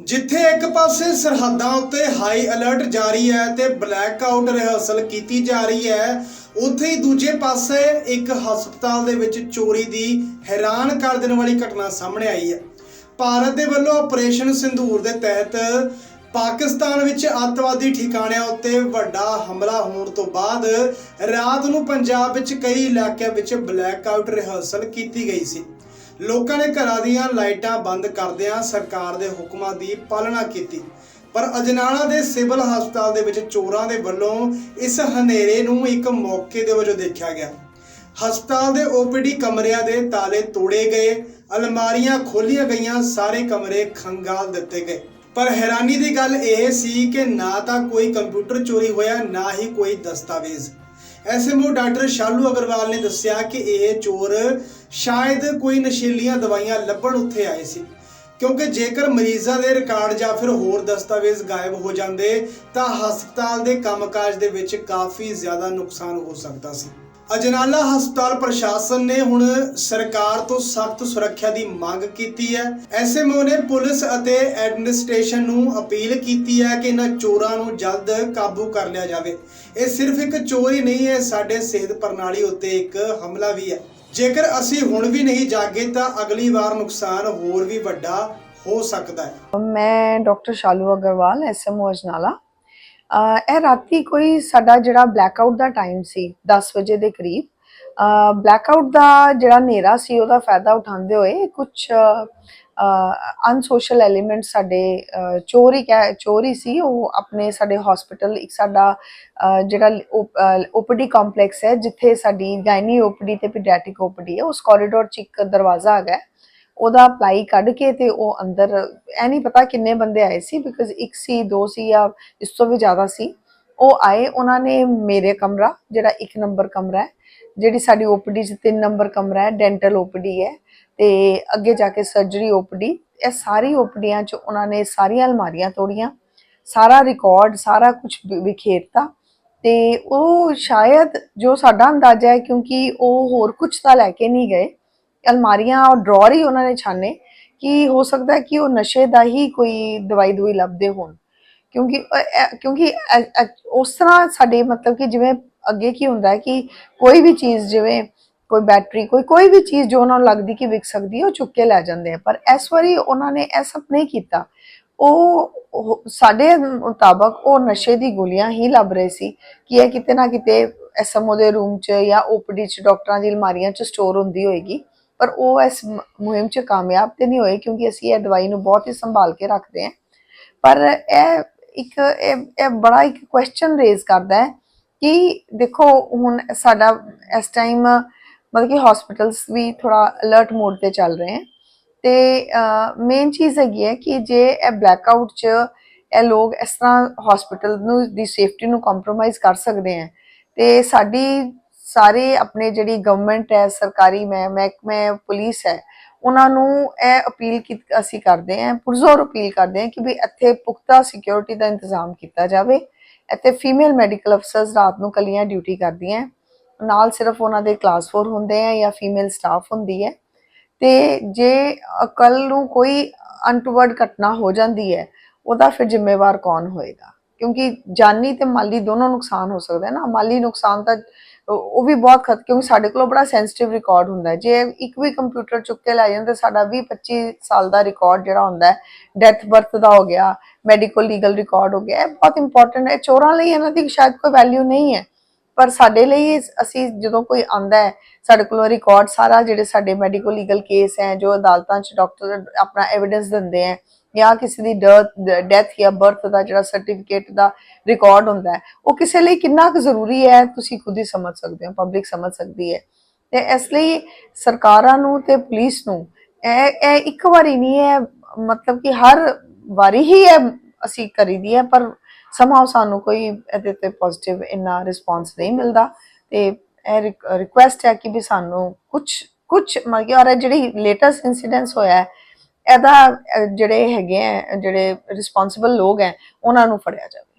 ਜਿੱਥੇ ਇੱਕ ਪਾਸੇ ਸਰਹੱਦਾਂ ਉੱਤੇ ਹਾਈ ਅਲਰਟ ਜਾਰੀ ਹੈ ਤੇ ਬਲੈਕ ਆਊਟ ਰਿਹਰਸਲ ਕੀਤੀ ਜਾ ਰਹੀ ਹੈ, ਉੱਥੇ ਹੀ ਦੂਜੇ ਪਾਸੇ ਇੱਕ ਹਸਪਤਾਲ ਦੇ ਵਿੱਚ ਚੋਰੀ ਦੀ ਹੈਰਾਨ ਕਰ ਦੇਣ ਵਾਲੀ ਘਟਨਾ ਸਾਹਮਣੇ ਆਈ ਹੈ। ਭਾਰਤ ਦੇ ਵੱਲੋਂ ਆਪਰੇਸ਼ਨ ਸਿੰਧੂਰ ਦੇ ਤਹਿਤ ਪਾਕਿਸਤਾਨ ਵਿੱਚ ਅੱਤਵਾਦੀ ਠਿਕਾਣਿਆਂ ਉੱਤੇ ਵੱਡਾ ਹਮਲਾ ਹੋਣ ਤੋਂ ਬਾਅਦ ਰਾਤ ਨੂੰ ਪੰਜਾਬ ਵਿੱਚ ਕਈ ਇਲਾਕਿਆਂ ਵਿੱਚ ਬਲੈਕ ਆਊਟ ਰਿਹਰਸਲ ਕੀਤੀ ਗਈ ਸੀ। ਲੋਕਾਂ ਨੇ ਘਰਾਂ ਦੀਆਂ ਲਾਈਟਾਂ ਬੰਦ ਕਰਦਿਆਂ ਸਰਕਾਰ ਦੇ ਹੁਕਮਾਂ ਦੀ ਪਾਲਣਾ ਕੀਤੀ। ਪਰ ਅਜਨਾਲਾ ਦੇ ਸਿਵਲ ਹਸਪਤਾਲ ਦੇ ਵਿੱਚ ਚੋਰਾਂ ਦੇ ਵੱਲੋਂ ਇਸ ਹਨੇਰੇ ਨੂੰ ਇੱਕ ਮੌਕੇ ਦੇ ਵਜੋਂ ਦੇਖਿਆ ਗਿਆ। ਹਸਪਤਾਲ ਦੇ ਓਪੀਡੀ ਕਮਰਿਆਂ ਦੇ ਤਾਲੇ ਤੋੜੇ ਗਏ, ਅਲਮਾਰੀਆਂ ਖੋਲੀਆਂ ਗਈਆਂ, ਸਾਰੇ ਕਮਰੇ ਖੰਗਾਲ ਦਿੱਤੇ ਗਏ। ਪਰ ਹੈਰਾਨੀ ਦੀ ਗੱਲ ਇਹ ਸੀ ਕਿ ਨਾ ਤਾਂ ਕੋਈ ਕੰਪਿਊਟਰ ਚੋਰੀ ਹੋਇਆ, ਨਾ ਹੀ ਕੋਈ ਦਸਤਾਵੇਜ਼। ਐਸਐਮਓ ਡਾਕਟਰ ਸ਼ਾਲੂ ਅਗਰਵਾਲ ਨੇ ਦੱਸਿਆ ਕਿ ਇਹ ਚੋਰ ਸ਼ਾਇਦ ਕੋਈ ਨਸ਼ੀਲੀਆਂ ਦਵਾਈਆਂ ਲੱਭਣ ਉੱਥੇ ਆਏ ਸੀ। ਕਿਉਂਕਿ ਜੇਕਰ ਮਰੀਜ਼ਾਂ ਦੇ ਰਿਕਾਰਡ ਜਾਂ ਫਿਰ ਹੋਰ ਦਸਤਾਵੇਜ਼ ਗਾਇਬ ਹੋ ਜਾਂਦੇ, ਤਾਂ ਹਸਪਤਾਲ ਦੇ ਕੰਮਕਾਜ ਦੇ ਵਿੱਚ ਕਾਫੀ ਜ਼ਿਆਦਾ ਨੁਕਸਾਨ ਹੋ ਸਕਦਾ ਸੀ। ਅਜਨਾਲਾ ਹਸਪਤਾਲ ਪ੍ਰਸ਼ਾਸਨ ਨੇ ਹੁਣ ਸਰਕਾਰ ਤੋਂ ਸਖਤ ਸੁਰੱਖਿਆ ਦੀ ਮੰਗ ਕੀਤੀ ਹੈ। ਐਸਐਮਓ ਨੇ ਪੁਲਿਸ ਅਤੇ ਐਡਮਿਨਿਸਟ੍ਰੇਸ਼ਨ ਨੂੰ ਅਪੀਲ ਕੀਤੀ ਹੈ ਕਿ ਇਹਨਾਂ ਚੋਰਾਂ ਨੂੰ ਜਲਦ ਕਾਬੂ ਕਰ ਲਿਆ ਜਾਵੇ। ਇਹ ਸਿਰਫ ਇੱਕ ਚੋਰ ਹੀ ਨਹੀਂ ਹੈ ਸਾਡੇ ਸਿਹਤ ਪ੍ਰਣਾਲੀ ਉੱਤੇ ਇੱਕ ਹਮਲਾ ਵੀ ਹੈ। ਜੇਕਰ ਅਸੀਂ ਹੁਣ ਵੀ ਨਹੀਂ ਜਾਗੇ ਤਾਂ ਅਗਲੀ ਵਾਰ ਨੁਕਸਾਨ ਹੋਰ ਵੀ ਵੱਡਾ ਹੋ ਸਕਦਾ ਹੈ। ਮੈਂ ਡਾਕਟਰ ਸ਼ਾਲੂ ਅਗਰਵਾਲ, ਐਸਐਮਓ ਅਜਨਾਲਾ। ਇਹ ਰਾਤੀ ਕੋਈ ਸਾਡਾ ਜਿਹੜਾ ਬਲੈਕਆਊਟ ਦਾ ਟਾਈਮ ਸੀ 10 ਵਜੇ ਦੇ ਕਰੀਬ ਬਲੈਕਆਊਟ ਦਾ ਜਿਹੜਾ ਹਨੇਰਾ ਸੀ ਉਹਦਾ ਫਾਇਦਾ ਉਠਾਉਂਦੇ ਹੋਏ ਕੁਝ ਅਨਸੋਸ਼ਲ ਐਲੀਮੈਂਟ ਸਾਡੇ ਅਹ, ਚੋਰੀ ਕਹਿ ਚੋਰੀ ਸੀ ਉਹ ਆਪਣੇ ਸਾਡੇ ਹਸਪੀਟਲ ਇੱਕ ਸਾਡਾ ਅਹ, ਜਿਹੜਾ ਓਪੀਡੀ ਕੰਪਲੈਕਸ ਹੈ ਜਿੱਥੇ ਸਾਡੀ ਗਾਇਨੀ ਓਪੀਡੀ ਤੇ ਪੀਡੀਆਟ੍ਰਿਕ ਓਪੀਡੀ ਹੈ ਉਸ ਕੋਰੀਡੋਰ 'ਚ ਇੱਕ ਦਰਵਾਜ਼ਾ ਹੈਗਾ ਉਹਦਾ ਅਪਲਾਈ ਕੱਢ ਕੇ ਤੇ ਉਹ ਅੰਦਰ, ਇਹ ਨਹੀਂ ਪਤਾ ਕਿੰਨੇ ਬੰਦੇ ਆਏ ਸੀ ਬਿਕਾਜ਼ ਇੱਕ ਸੀ, ਦੋ ਸੀ ਜਾਂ ਇਸ ਤੋਂ ਵੀ ਜ਼ਿਆਦਾ ਸੀ। ਉਹ ਆਏ, ਉਹਨਾਂ ਨੇ ਮੇਰੇ ਕਮਰਾ, ਜਿਹੜਾ ਇੱਕ ਨੰਬਰ ਕਮਰਾ ਹੈ, ਜਿਹੜੀ ਸਾਡੀ ਓਪੀਡੀ ਚ ਤਿੰਨ ਨੰਬਰ ਕਮਰਾ ਹੈ ਡੈਂਟਲ ਓਪੀਡੀ ਹੈ, ਤੇ ਅੱਗੇ ਜਾ ਕੇ ਸਰਜਰੀ ਓਪੀਡੀ ਇਹ ਸਾਰੀ ਓਪੀਡੀਆਂ ਚ ਉਹਨਾਂ ਨੇ ਸਾਰੀਆਂ ਅਲਮਾਰੀਆਂ ਤੋੜੀਆਂ, ਸਾਰਾ ਰਿਕਾਰਡ ਸਾਰਾ ਕੁਝ ਵਿਖੇਰਤਾ, ਤੇ ਉਹ ਸ਼ਾਇਦ ਜੋ ਸਾਡਾ ਅੰਦਾਜ਼ਾ ਹੈ, ਕਿਉਂਕਿ ਉਹ ਹੋਰ ਕੁਝ ਤਾਂ ਲੈ ਕੇ ਨਹੀਂ ਗਏ ਅਲਮਾਰੀਆਂ ਔਰ ਡਰਾਅਰ ਹੀ ਉਹਨਾਂ ਨੇ ਛਾਣੇ ਕਿ ਹੋ ਸਕਦਾ ਹੈ ਕਿ ਉਹ ਨਸ਼ੇ ਦਾ ਹੀ ਕੋਈ ਦਵਾਈ ਦਵਾਈ ਲੱਭਦੇ ਹੋਣ। ਕਿਉਂਕਿ ਕਿਉਂਕਿ ਉਸ ਤਰ੍ਹਾਂ ਸਾਡੇ ਮਤਲਬ ਕਿ ਜਿਵੇਂ ਅੱਗੇ ਕੀ ਹੁੰਦਾ ਹੈ ਕਿ ਕੋਈ ਵੀ ਚੀਜ਼ ਜਿਵੇਂ ਕੋਈ ਬੈਟਰੀ ਕੋਈ ਕੋਈ ਵੀ ਚੀਜ਼ ਜੋ ਉਹਨਾਂ ਨੂੰ ਲੱਗਦੀ ਕਿ ਵਿਕ ਸਕਦੀ ਹੈ, ਉਹ ਚੁੱਕ ਕੇ ਲੈ ਜਾਂਦੇ ਆ। ਪਰ ਇਸ ਵਾਰੀ ਉਹਨਾਂ ਨੇ ਇਹ ਸਭ ਨਹੀਂ ਕੀਤਾ। ਉਹ, ਉਹ- ਸਾਡੇ ਮੁਤਾਬਕ ਉਹ ਨਸ਼ੇ ਦੀ ਗੋਲੀਆਂ ਹੀ ਲੱਭ ਰਹੇ ਸੀ ਕਿ ਇਹ ਕਿਤੇ ਨਾ ਕਿਤੇ ਐਸਐਮਓ ਦੇ ਰੂਮ 'ਚ ਜਾਂ ਓਪੀਡੀ 'ਚ, ਡਾਕਟਰਾਂ ਦੀ ਅਲਮਾਰੀਆਂ 'ਚ ਸਟੋਰ ਹੁੰਦੀ ਹੋਏਗੀ। ਪਰ ਉਹ ਇਸ ਮੁਹਿੰਮ 'ਚ ਕਾਮਯਾਬ ਤੇ ਨਹੀਂ ਹੋਏ ਕਿਉਂਕਿ ਅਸੀਂ ਇਹ ਦਵਾਈ ਨੂੰ ਬਹੁਤ ਹੀ ਸੰਭਾਲ ਕੇ ਰੱਖਦੇ ਹਾਂ। ਪਰ ਇਹ ਇੱਕ, ਇਹ ਇਹ ਬੜਾ ਇੱਕ ਕੁਐਸਚਨ ਰੇਜ਼ ਕਰਦਾ ਹੈ ਕਿ ਦੇਖੋ ਹੁਣ ਸਾਡਾ ਇਸ ਟਾਈਮ ਮਤਲਬ ਕਿ ਹਸਪੀਟਲਸ ਵੀ ਥੋੜਾ ਅਲਰਟ ਮੋਡ ਤੇ ਚੱਲ ਰਹੇ ਹਨ ਤੇ ਮੇਨ ਚੀਜ਼ ਹੈਗੀ ਹੈ ਕਿ ਜੇ ਇਹ ਬਲੈਕਆਊਟ 'ਚ ਇਹ ਲੋਕ ਇਸ ਤਰ੍ਹਾਂ ਹਸਪੀਟਲ ਨੂੰ, ਦੀ ਸੇਫਟੀ ਨੂੰ ਕੰਪਰੋਮਾਈਜ਼ ਕਰ ਸਕਦੇ ਹੈ ਤੇ ਸਾਡੀ ਸਾਰੇ ਆਪਣੇ ਜਿਹੜੀ ਗਵਰਨਮੈਂਟ ਹੈ, ਸਰਕਾਰੀ ਮੈਂ ਮਹਿਕਮੇ ਪੁਲਿਸ ਹੈ, ਉਹਨਾਂ ਨੂੰ ਇਹ ਅਪੀਲ ਕੀ, ਅਸੀਂ ਕਰਦੇ ਹਾਂ, ਪੁਰਜ਼ੋਰ ਅਪੀਲ ਕਰਦੇ ਹਾਂ ਕਿ ਵੀ ਇੱਥੇ ਪੁਖਤਾ ਸਿਕਿਉਰਿਟੀ ਦਾ ਇੰਤਜ਼ਾਮ ਕੀਤਾ ਜਾਵੇ। ਇੱਥੇ ਫੀਮੇਲ ਮੈਡੀਕਲ ਅਫਸਰਸ ਰਾਤ ਨੂੰ ਕਲੀਆਂ ਡਿਊਟੀ ਕਰਦੀਆਂ ਨਾਲ ਸਿਰਫ ਉਹਨਾਂ ਦੇ ਕਲਾਸ 4 ਹੁੰਦੇ ਆ ਜਾਂ ਫੀਮੇਲ ਸਟਾਫ ਹੁੰਦੀ ਹੈ। ਤੇ ਜੇ ਕੱਲ ਨੂੰ ਕੋਈ ਅਨਟਵਰਡ ਘਟਨਾ ਹੋ ਜਾਂਦੀ ਹੈ, ਉਹਦਾ ਫਿਰ ਜ਼ਿੰਮੇਵਾਰ ਕੌਣ ਹੋਏਗਾ? ਕਿਉਂਕਿ ਜਾਨੀ ਤੇ ਮਾਲੀ ਦੋਨੋਂ ਨੁਕਸਾਨ ਹੋ ਸਕਦਾ ਹੈ ਨਾ ਮਾਲੀ ਨੁਕਸਾਨ ਤਾਂ ਉਹ ਵੀ ਬਹੁਤ ਖਤ, ਕਿਉਂਕਿ ਸਾਡੇ ਕੋਲ ਬੜਾ ਸੈਂਸਿਟਿਵ ਰਿਕਾਰਡ ਹੁੰਦਾ ਜੇ ਇੱਕ ਵੀ ਕੰਪਿਊਟਰ ਚੁੱਕ ਕੇ ਲੈ ਜਾਂਦੇ, ਸਾਡਾ 20 25 ਸਾਲ ਦਾ ਰਿਕਾਰਡ ਜਿਹੜਾ ਹੁੰਦਾ ਡੈਥ ਬਰਥ ਦਾ ਹੋ ਗਿਆ ਮੈਡੀਕਲ ਲੀਗਲ ਰਿਕਾਰਡ ਹੋ ਗਿਆ, ਇਹ ਬਹੁਤ ਇੰਪੋਰਟੈਂਟ ਹੈ। ਚੋਰਾਂ ਲਈ ਇਹਨਾਂ ਦੀ ਸ਼ਾਇਦ ਕੋਈ ਵੈਲਿਊ ਨਹੀਂ ਹੈ। ਪਰ ਸਾਡੇ ਲਈ ਅਸੀਂ ਜਦੋਂ ਕੋਈ ਆਂਦਾ ਹੈ, ਸਾਡੇ ਕੋਲ ਰਿਕਾਰਡ ਸਾਰਾ ਜਿਹੜੇ ਸਾਡੇ ਮੈਡੀਕਲ ਲੀਗਲ ਕੇਸ ਹੈ, ਜੋ ਅਦਾਲਤਾਂ 'ਚ ਡਾਕਟਰ ਆਪਣਾ ਐਵੀਡੈਂਸ ਦਿੰਦੇ ਹੈ ਜਾਂ ਕਿਸੇ ਦੀ ਡੈਥ ਜਾਂ ਬਰਥ ਦਾ ਜਿਹੜਾ ਸਰਟੀਫਿਕੇਟ ਦਾ ਰਿਕਾਰਡ ਹੁੰਦਾ ਹੈ, ਉਹ ਕਿਸੇ ਲਈ ਕਿੰਨਾ ਕੁ ਜ਼ਰੂਰੀ ਹੈ, ਤੁਸੀਂ ਖੁਦ ਹੀ ਸਮਝ ਸਕਦੇ ਹੋ ਪਬਲਿਕ ਸਮਝ ਸਕਦੀ ਹੈ। ਤੇ ਇਸ ਲਈ ਸਰਕਾਰਾਂ ਨੂੰ ਤੇ ਪੁਲਿਸ ਨੂੰ ਇਹ ਇਹ ਇੱਕ ਵਾਰੀ ਨਹੀਂ ਹੈ, ਮਤਲਬ ਕਿ ਹਰ ਵਾਰੀ ਹੀ ਇਹ ਅਸੀਂ ਕਰੀਦੀ ਹੈ, ਪਰ ਸਮਾਂ ਸਾਨੂੰ ਕੋਈ ਇਹਦੇ ਤੇ ਪੋਜ਼ਿਟਿਵ ਇੰਨਾ ਰਿਸਪਾਂਸ ਨਹੀਂ ਮਿਲਦਾ। ਤੇ ਇਹ ਰਿਕੁਐਸਟ ਹੈ ਕਿ ਵੀ ਸਾਨੂੰ ਕੁਝ ਕੁਝ ਮਤਲਬ ਕਿ ਔਰ ਇਹ ਜਿਹੜੀ ਲੇਟੈਸਟ ਇਨਸੀਡੈਂਟਸ ਹੋਇਆ ਹੈ ਇਹਦਾ ਜਿਹੜੇ ਹੈਗੇ ਆ ਜਿਹੜੇ ਰਿਸਪੌਂਸਿਬਲ ਲੋਕ ਹੈ ਉਹਨਾਂ ਨੂੰ ਫੜਿਆ ਜਾਵੇ।